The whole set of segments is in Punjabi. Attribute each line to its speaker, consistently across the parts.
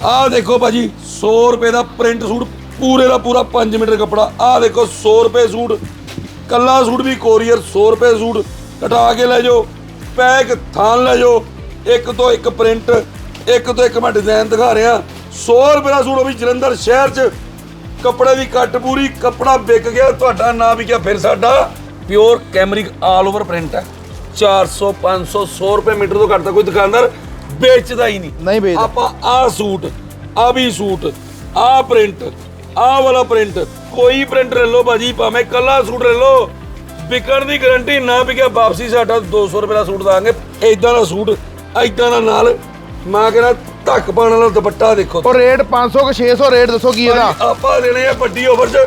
Speaker 1: ਆਹ ਦੇਖੋ ਭਾਜੀ 100 ਰੁਪਏ ਦਾ ਪ੍ਰਿੰਟ ਸੂਟ, ਪੂਰੇ ਦਾ ਪੂਰਾ 5 ਮੀਟਰ ਕੱਪੜਾ। ਆਹ ਦੇਖੋ 100 ਰੁਪਏ ਸੂਟ, ਕੱਲਾ ਸੂਟ ਵੀ ਕੋਰੀਅਰ 100 ਰੁਪਏ ਸੂਟ। ਕਟਾ ਕੇ ਲੈ ਜਾਓ, ਪੈਕ ਥਾਨ ਲੈ ਜਾਓ, ਇੱਕ ਤੋਂ ਇੱਕ ਪ੍ਰਿੰਟ, ਇੱਕ ਤੋਂ ਇੱਕ ਮੈਂ ਡਿਜ਼ਾਈਨ ਦਿਖਾ ਰਿਹਾ। 100 ਰੁਪਏ ਦਾ ਸੂਟ ਉਹ ਵੀ ਜਲੰਧਰ ਸ਼ਹਿਰ 'ਚ, ਕੱਪੜੇ ਦੀ ਕੱਟ ਪੂਰੀ, ਕੱਪੜਾ ਵਿਕ ਗਿਆ, ਤੁਹਾਡਾ ਨਾਂ ਵੀ ਕਿਆ ਫਿਰ ਸਾਡਾ। Pure cambric all over print ਹੈ। 400 500 100 ਰੁਪਏ ਮੀਟਰ ਤੋਂ ਘੱਟ ਤਾਂ ਕੋਈ ਦੁਕਾਨਦਾਰ ਵੇਚਦਾ ਹੀ ਨਹੀਂ।
Speaker 2: ਨਹੀਂ ਵੇਚਦਾ।
Speaker 1: ਆਪਾਂ ਆਹ ਸੂਟ ਆ ਵੀ ਸੂਟ ਆਹ ਪ੍ਰਿੰਟ ਆਹ ਵਾਲਾ ਪ੍ਰਿੰਟ ਕੋਈ ਪ੍ਰਿੰਟ ਲੈ ਲਓ ਭਾਜੀ ਭਾਵੇਂ ਕੱਲਾ ਸੂਟ ਲੈ ਲਓ। ਵਿਕਣ ਦੀ ਗਾਰੰਟੀ ਨਾ ਵਿਕਿਆ ਵਾਪਸੀ ਸਾਡਾ 200 ਰੁਪਏ ਦਾ ਸੂਟ ਦਾਂਗੇ। ਇਦਾਂ ਦਾ ਸੂਟ ਇਦਾਂ ਦਾ ਨਾਲ ਮੈਂ ਕਹਿੰਦਾ ਧੱਕ ਪਾਉਣ ਵਾਲਾ ਦੁਪੱਟਾ ਦੇਖੋ।
Speaker 2: ਉਹ ਰੇਟ 500 ਕਿ 600 ਰੇਟ ਦੱਸੋ ਕੀ ਇਹਦਾ?
Speaker 1: ਭਾਜੀ, ਆਪਾਂ ਦੇਣੇ ਆ ਵੱਡੀ ਆਫਰ 'ਚ।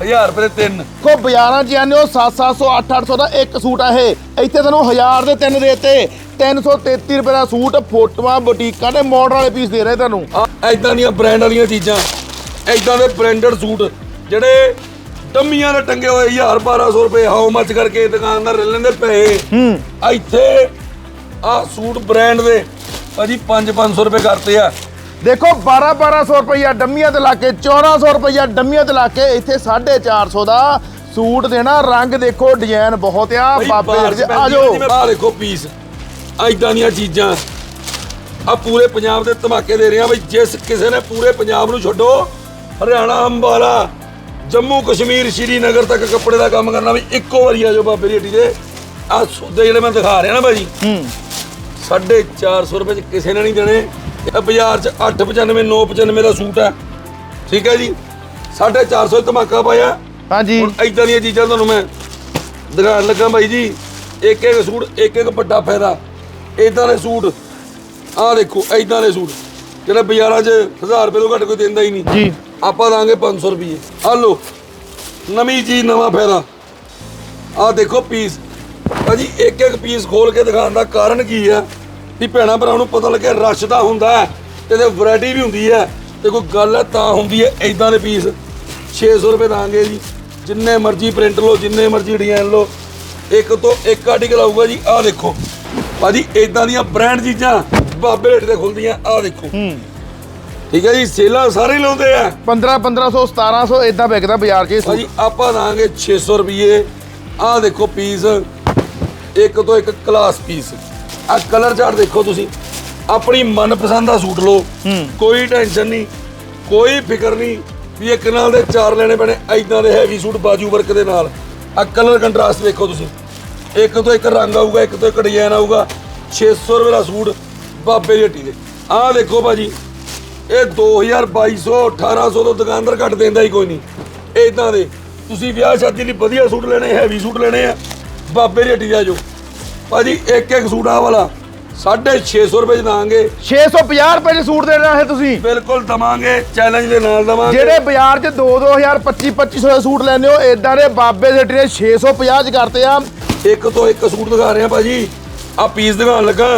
Speaker 1: 1000 ਰੁਪਏ ਦੇ ਤਿੰਨ।
Speaker 2: ਕੋ ਬਾਜ਼ਾਰਾਂ 'ਚ ਜਾਂਦੇ ਹੋ 7-700 8-800 ਦਾ ਇੱਕ ਸੂਟ ਆ ਇਹ। ਇੱਥੇ ਤੁਹਾਨੂੰ 1000 ਦੇ ਤਿੰਨ ਦੇਤੇ। 333 ਰੁਪਏ ਦਾ ਸੂਟ ਫੋਟੋਆਂ ਬੁਟੀਕਾਂ ਦੇ ਮਾਡਲ ਵਾਲੇ ਪੀਸ ਦੇ ਰਹੇ ਤੁਹਾਨੂੰ।
Speaker 1: ਐਦਾਂ ਦੀਆਂ ਬ੍ਰਾਂਡ ਵਾਲੀਆਂ ਚੀਜ਼ਾਂ ਐਦਾਂ ਦੇ ਬ੍ਰਾਂਡਡ ਸੂਟ ਜਿਹੜੇ ਡੰਮੀਆਂ ਦੇ ਟੰਗੇ ਹੋਏ 1000 1200 ਰੁਪਏ ਹਾਉ ਮੱਚ ਕਰਕੇ ਦੁਕਾਨਦਾਰ ਲੈ ਲੈਂਦੇ ਪੈਸੇ
Speaker 2: ਹੂੰ।
Speaker 1: ਇੱਥੇ ਆ ਸੂਟ ਬ੍ਰਾਂਡ ਦੇ ਭਾਜੀ 5-500 ਰੁਪਏ ਕਰਤੇ ਆ।
Speaker 2: ਦੇਖੋ 12-1200 ਰੁਪਈਆ ਡੰਮੀਆਂ ਤੇ ਲਾ ਕੇ 1400 ਰੁਪਈਆ ਡੰਮੀਆਂ ਤੇ ਲਾ ਕੇ ਇੱਥੇ 450 ਦਾ ਸੂਟ ਦੇਣਾ। ਰੰਗ ਦੇਖੋ ਡਿਜ਼ਾਈਨ ਬਹੁਤ ਆ। ਬਾਬੇ ਆ ਜਾਓ
Speaker 1: ਆਹ ਦੇਖੋ ਪੀਸ ਐਦਾਂ ਦੀਆਂ ਚੀਜ਼ਾਂ। ਆ ਪੂਰੇ ਪੰਜਾਬ ਦੇ ਧਮਾਕੇ ਦੇ ਰਹੇ ਆ ਬਈ ਜਿਸ ਕਿਸੇ ਨੇ ਪੂਰੇ ਪੰਜਾਬ ਨੂੰ ਛੱਡੋ ਹਰਿਆਣਾ ਅੰਬਾਲਾ ਜੰਮੂ ਕਸ਼ਮੀਰ ਸ਼੍ਰੀਨਗਰ ਤੱਕ ਕੱਪੜੇ ਦਾ ਕੰਮ ਕਰਨਾ ਵੀ ਇੱਕੋ ਵਾਰੀ ਆ ਜਾਓ ਬਾਬੇ ਦੀ ਹੱਟੀ ਦੇ ਆ ਸੌਦੇ ਜਿਹੜੇ ਮੈਂ ਦਿਖਾ ਰਿਹਾ ਨਾ ਭਾਜੀ
Speaker 2: ਹੂੰ।
Speaker 1: 450 ਰੁਪਏ ਚ ਕਿਸੇ ਨੇ ਨਹੀਂ ਦੇਣੇ। ਇਹ ਬਾਜ਼ਾਰ ਚ 895 995 ਦਾ ਸੂਟ ਹੈ। ਠੀਕ ਹੈ ਜੀ? 450 ਧਮਾਕਾ ਪਾਇਆ।
Speaker 2: ਹਾਂਜੀ।
Speaker 1: ਹੁਣ ਇਦਾਂ ਦੀਆਂ ਚੀਜ਼ਾਂ ਤੁਹਾਨੂੰ ਮੈਂ ਦਿਖਾਉਣ ਲੱਗਾ ਬਾਈ ਜੀ। ਇੱਕ ਇੱਕ ਸੂਟ ਇੱਕ ਇੱਕ ਵੱਡਾ ਫਾਇਦਾ। ਇਦਾਂ ਦੇ ਸੂਟ ਆਹ ਦੇਖੋ ਇਦਾਂ ਦੇ ਸੂਟ। ਜਿਹੜੇ ਬਾਜ਼ਾਰਾਂ 'ਚ 1000 ਰੁਪਏ ਤੋਂ ਘੱਟ ਕੋਈ ਦਿੰਦਾ ਹੀ ਨਹੀਂ।
Speaker 2: ਜੀ।
Speaker 1: ਆਪਾਂ ਦਾਂਗੇ 500 ਰੁਪਏ। ਆ ਲਓ ਨਵੀਂ ਚੀਜ਼ ਨਵਾਂ ਫਾਇਦਾ। ਆਹ ਦੇਖੋ ਪੀਸ ਭਾਜੀ ਇੱਕ ਇੱਕ ਪੀਸ ਖੋਲ ਕੇ ਦਿਖਾਉਣ ਦਾ ਕਾਰਨ ਕੀ ਆ ਵੀ ਭੈਣਾ ਭਰਾਵਾਂ ਨੂੰ ਪਤਾ ਲੱਗਿਆ ਰਸ਼ ਦਾ ਹੁੰਦਾ ਹੈ ਤੇ ਤੇ ਵੈਰਾਈਟੀ ਵੀ ਹੁੰਦੀ ਹੈ ਤੇ ਕੋਈ ਗੱਲ ਹੈ ਤਾਂ ਹੁੰਦੀ ਹੈ ਇਦਾਂ ਦੇ ਪੀਸ। 600 ਰੁਪਏ ਦਾਂਗੇ ਜੀ। ਜਿੰਨੇ ਮਰਜ਼ੀ ਪ੍ਰਿੰਟ ਲਓ ਜਿੰਨੇ ਮਰਜ਼ੀ ਡਿਜ਼ਾਈਨ ਲਓ। ਇੱਕ ਤੋਂ ਇੱਕ ਆਰਟੀਕਲ ਆਊਗਾ ਜੀ ਆਹ ਦੇਖੋ। ਭਾਜੀ ਇਦਾਂ ਦੀਆਂ ਬ੍ਰਾਂਡ ਚੀਜ਼ਾਂ ਬਾਬੇ ਰੇਟ ਤੇ ਖੁੱਲਦੀਆਂ ਆਹ ਦੇਖੋ। ਠੀਕ ਹੈ ਜੀ ਸੇਲਾਂ ਸਾਰੇ ਲਾਉਂਦੇ ਆ।
Speaker 2: 15 1500 1700 ਇਦਾਂ ਵਿਕਦਾ ਬਾਜ਼ਾਰ 'ਚ
Speaker 1: ਭਾਜੀ ਆਪਾਂ ਦਾਂਗੇ 600 ਰੁਪਏ ਆਹ ਦੇਖੋ ਪੀਸ। ਇੱਕ ਤੋਂ ਇੱਕ ਕਲਾਸ ਪੀਸ ਆ ਕਲਰ ਚਾਰਟ ਦੇਖੋ ਤੁਸੀਂ। ਆਪਣੀ ਮਨਪਸੰਦ ਦਾ ਸੂਟ ਲਓ। ਕੋਈ ਟੈਨਸ਼ਨ ਨਹੀਂ। ਕੋਈ ਫਿਕਰ ਨਹੀਂ ਵੀ ਇੱਕ ਨਾਲ ਦੇ ਚਾਰ ਲੈਣੇ ਪੈਣੇ। ਐਦਾਂ ਦੇ ਹੈਵੀ ਸੂਟ ਬਾਜੂ ਵਰਕ ਦੇ ਨਾਲ। ਆ ਕਲਰ ਕੰਟਰਾਸਟ ਦੇਖੋ ਤੁਸੀਂ। ਇੱਕ ਤੋਂ ਇੱਕ ਰੰਗ ਆਊਗਾ ਇੱਕ ਤੋਂ ਇੱਕ ਡਿਜ਼ਾਈਨ ਆਊਗਾ। 600 ਰੁਪਏ ਦਾ ਸੂਟ ਬਾਬੇ ਦੀ ਹੱਟੀ ਦੇ। ਆਹ ਦੇਖੋ ਭਾਜੀ ਇਹ 2000 2200 1800 ਤੋਂ ਦੁਕਾਨਦਾਰ ਘੱਟ ਦਿੰਦਾ ਹੀ ਕੋਈ ਨਹੀਂ। ਇਦਾਂ ਦੇ। ਤੁਸੀਂ ਵਿਆਹ ਸ਼ਾਦੀ ਲਈ ਵਧੀਆ ਸੂਟ ਲੈਣੇ ਹੈਵੀ ਸੂਟ ਲੈਣੇ ਆ। ਬਾਬੇ ਦੀ ਹੱਟੀ ਜਾ ਜਾਓ। ਭਾਜੀ ਇੱਕ ਇੱਕ ਸੂਟ ਆ ਵਾਲਾ। 650 ਰੁਪਏ ਚ ਦਾਂਗੇ
Speaker 2: 650 ਰੁਪਏ 'ਚ ਸੂਟ ਦੇਣਾ ਹੈ ਤੁਸੀਂ?
Speaker 1: ਬਿਲਕੁਲ ਦਵਾਂਗੇ ਚੈਲੰਜ ਦੇ ਨਾਲ ਦਵਾਂਗੇ।
Speaker 2: ਜਿਹੜੇ ਬਾਜ਼ਾਰ 'ਚ 2 2000 25 2500 ਦੇ ਸੂਟ ਲੈਂਦੇ ਹੋ ਇਦਾਂ ਦੇ ਬਾਬੇ ਦੇ ਨੇ 650 'ਚ ਕਰਤੇ ਆ।
Speaker 1: ਇੱਕ ਤੋਂ ਇੱਕ ਸੂਟ ਦਿਖਾ ਰਿਹਾ ਭਾਜੀ। ਆ ਪੀਸ ਦਿਖਾਉਣ ਲੱਗਾ।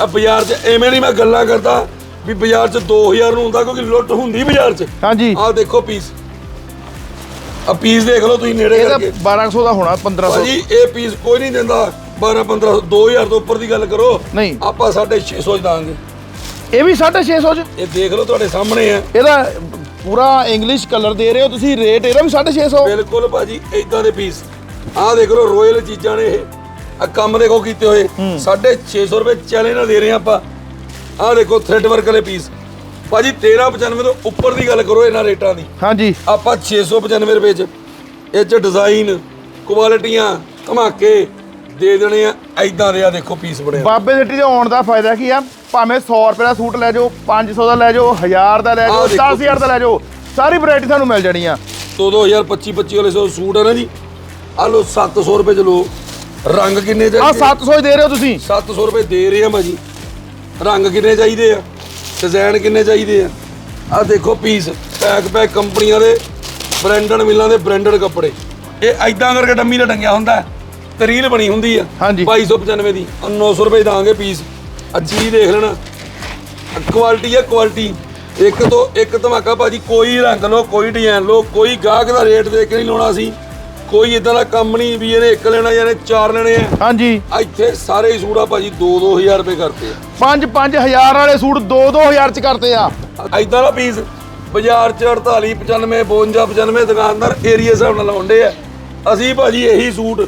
Speaker 1: ਆ ਬਾਜ਼ਾਰ 'ਚ ਐਵੇਂ ਨਹੀਂ ਮੈਂ ਗੱਲਾਂ ਕਰਦਾ ਵੀ ਬਾਜ਼ਾਰ 'ਚ 2000 ਨੂੰ ਹੁੰਦਾ ਕਿਉਂਕਿ ਲੁੱਟ ਹੁੰਦੀ ਬਾਜ਼ਾਰ 'ਚ।
Speaker 2: ਹਾਂਜੀ।
Speaker 1: ਆਹ ਦੇਖੋ ਪੀਸ ਆ ਪੀਸ ਦੇਖ ਲਓ ਤੁਸੀਂ ਨੇੜੇ ਕਰਕੇ।
Speaker 2: 1200 ਦਾ ਹੋਣਾ 1500
Speaker 1: ਭਾਜੀ ਇਹ ਪੀਸ ਕੋਈ ਨਹੀਂ ਦਿੰਦਾ। 12 15 2000 ਤੋਂ ਉੱਪਰ ਦੀ ਗੱਲ ਕਰੋ
Speaker 2: ਨਹੀਂ।
Speaker 1: ਆਪਾਂ 650 ਚ ਦਾਂਗੇ।
Speaker 2: ਇਹ ਵੀ 650 'ਚ?
Speaker 1: ਇਹ ਦੇਖ ਲਓ ਤੁਹਾਡੇ ਸਾਹਮਣੇ ਆ।
Speaker 2: ਇਹਦਾ ਪੂਰਾ ਇੰਗਲਿਸ਼ ਕਲਰ ਦੇ ਰਹੇ ਹੋ ਤੁਸੀਂ ਰੇਟ ਇਹਦਾ ਵੀ 650
Speaker 1: ਬਿਲਕੁਲ ਭਾਜੀ ਇਦਾਂ ਦੇ ਪੀਸ ਆਹ ਦੇਖ ਲਓ ਰੋਇਲ ਚੀਜ਼ਾਂ ਨੇ ਇਹ। ਆ ਕੰਮ ਦੇਖੋ ਕੀਤੇ ਹੋਏ। 650 ਰੁਪਏ ਚੈਲੰਜ ਨਾਲ ਦੇ ਰਹੇ ਆ ਆਪਾਂ। ਆਹ ਦੇਖੋ ਥ੍ਰੈਡ ਵਰਕ ਵਾਲੇ ਪੀਸ ਭਾਜੀ 1395 ਤੋਂ ਉੱਪਰ ਦੀ ਗੱਲ ਕਰੋ ਇਹਨਾਂ ਰੇਟਾਂ ਦੀ।
Speaker 2: ਹਾਂਜੀ।
Speaker 1: ਆਪਾਂ 695 ਰੁਪਏ ਚ। ਇਹ ਚ ਡਿਜ਼ਾਈਨ ਕੁਆਲਿਟੀਆਂ ਧਮਾਕੇ ਦੇ ਦੇਣੇ ਆ ਐਦਾਂ ਦੇ ਆ ਦੇਖੋ ਪੀਸ ਬਣੇ ਆ।
Speaker 2: ਬਾਬੇ ਦੇ ਟੀ ਦੇ ਆਉਣ ਦਾ ਫਾਇਦਾ ਕੀ ਆ? ਭਾਵੇਂ 100 ਰੁਪਏ ਦਾ ਸੂਟ ਲੈ ਜਾਓ 500 ਦਾ ਲੈ ਜਾਓ 1000 ਦਾ ਲੈ
Speaker 1: ਆਹ
Speaker 2: ਜਾਓ
Speaker 1: ਦੇਖੋ
Speaker 2: 10000 ਦਾ ਲੈ ਜਾਓ ਸਾਰੀ ਵੈਰਾਈਟੀ ਤੁਹਾਨੂੰ ਮਿਲ ਜਾਣੀ ਆ।
Speaker 1: ਦੋ 2025 25 ਵਾਲੇ ਸੌ ਸੂਟ ਹੈ ਨਾ ਜੀ। ਆ ਲੋ 700 ਰੁਪਏ ਚ ਲੋ ਰੰਗ ਕਿੰਨੇ
Speaker 2: ਆ?
Speaker 1: ਚਾਹੀਦੇ
Speaker 2: 700 ਹੀ ਦੇ ਰਹੇ ਹੋ ਤੁਸੀਂ।
Speaker 1: 700 ਰੁਪਏ ਦੇ ਰਹੇ ਆ ਭਾਜੀ। ਰੰਗ ਕਿੰਨੇ ਚਾਹੀਦੇ ਆ? ਡਿਜ਼ਾਈਨ ਕਿੰਨੇ ਚਾਹੀਦੇ ਆ? ਆ ਦੇਖੋ ਪੀਸ ਪੈਕ ਪੈਕ ਕੰਪਨੀਆਂ ਦੇ ਬ੍ਰਾਂਡਡ ਮਿਲਾਂ ਦੇ ਬ੍ਰਾਂਡਡ ਕੱਪੜੇ। ਇਹ ਐਦਾਂ ਕਰਕੇ ਡੰਮੀ ਦਾ ਟੰਗਿਆ ਹੁੰਦਾ। ਹੈ, ਤੇ ਰੀਲ ਬਣੀ ਹੁੰਦੀ ਆ।
Speaker 2: ਹਾਂਜੀ।
Speaker 1: 2295 ਦੀ। ਆਹ 900 ਰੁਪਏ ਦਾਂਗੇ ਪੀਸ। ਆ ਚੀਜ਼ ਦੇਖ ਲੈਣਾ। ਕੁਆਲਿਟੀ ਹੈ ਕੁਆਲਿਟੀ ਇੱਕ ਤੋਂ ਇੱਕ ਧਮਾਕਾ ਭਾਜੀ ਕੋਈ ਰੰਗ ਲਓ ਕੋਈ ਡਿਜ਼ਾਈਨ ਲਓ ਕੋਈ ਗਾਹਕ ਦਾ ਰੇਟ ਦੇਖ ਕੇ ਨਹੀਂ ਲਾਉਣਾ ਸੀ ਕੋਈ ਇਦਾਂ ਦਾ ਕੰਮ ਨਹੀਂ ਵੀ ਇਹਨੇ ਇੱਕ ਲੈਣਾ ਜਾਂ ਇਹਨੇ ਚਾਰ ਲੈਣੇ ਆ।
Speaker 2: ਹਾਂਜੀ।
Speaker 1: ਇੱਥੇ ਸਾਰੇ ਹੀ ਸੂਟ ਆ ਭਾਜੀ 2-2000 ਰੁਪਏ ਕਰਤੇ
Speaker 2: 5-5000 ਵਾਲੇ ਸੂਟ 2-2000 ਚ ਕਰਤੇ ਆ।
Speaker 1: ਆ ਇਦਾਂ ਦਾ ਪੀਸ ਬਾਜ਼ਾਰ 'ਚ 48 95 52 95 ਦੁਕਾਨਦਾਰ ਏਰੀਆ ਹਿਸਾਬ ਨਾਲ ਲਾਉਂਦੇ ਆ। ਅਸੀਂ ਭਾਜੀ ਇਹੀ ਸੂਟ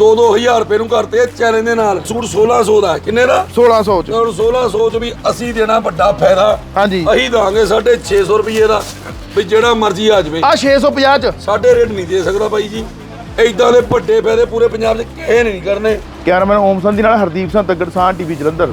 Speaker 1: 2-2000 ਰੁਪਏ ਨੂੰ ਕਰਤੇ ਆ ਚੈਲੰਜ ਦੇ ਨਾਲ। ਸੂਟ 1600 ਦਾ ਹੈ। ਕਿੰਨੇ ਦਾ?
Speaker 2: 1600 ਚ।
Speaker 1: ਹੁਣ 1600 ਚ ਵੀ ਅਸੀਂ ਦੇਣਾ ਵੱਡਾ ਫਾਇਦਾ।
Speaker 2: ਹਾਂਜੀ।
Speaker 1: ਅਸੀਂ ਦਾਂਗੇ 650 ਰੁਪਏ ਦਾ। ਵੀ ਜਿਹੜਾ ਮਰਜ਼ੀ ਆ ਜਾਵੇ।
Speaker 2: ਆ 650 ਚ।
Speaker 1: ਸਾਡੇ ਰੇਟ ਨਹੀਂ ਦੇ ਸਕਦਾ ਬਾਈ ਜੀ। ਇਦਾਂ ਦੇ ਵੱਡੇ ਫਾਇਦੇ ਪੂਰੇ ਪੰਜਾਬ 'ਚ ਕਿਸੇ ਨੇ ਨਹੀਂ ਕਰਨੇ।
Speaker 2: ਕੈਮਰਾਮੈਨ ਓਮ ਸੰਧੀ ਨਾਲ ਹਰਦੀਪ ਸਿੰਘ ਤੱਗੜ ਸਾਹ ਟੀਵੀ ਜਲੰਧਰ।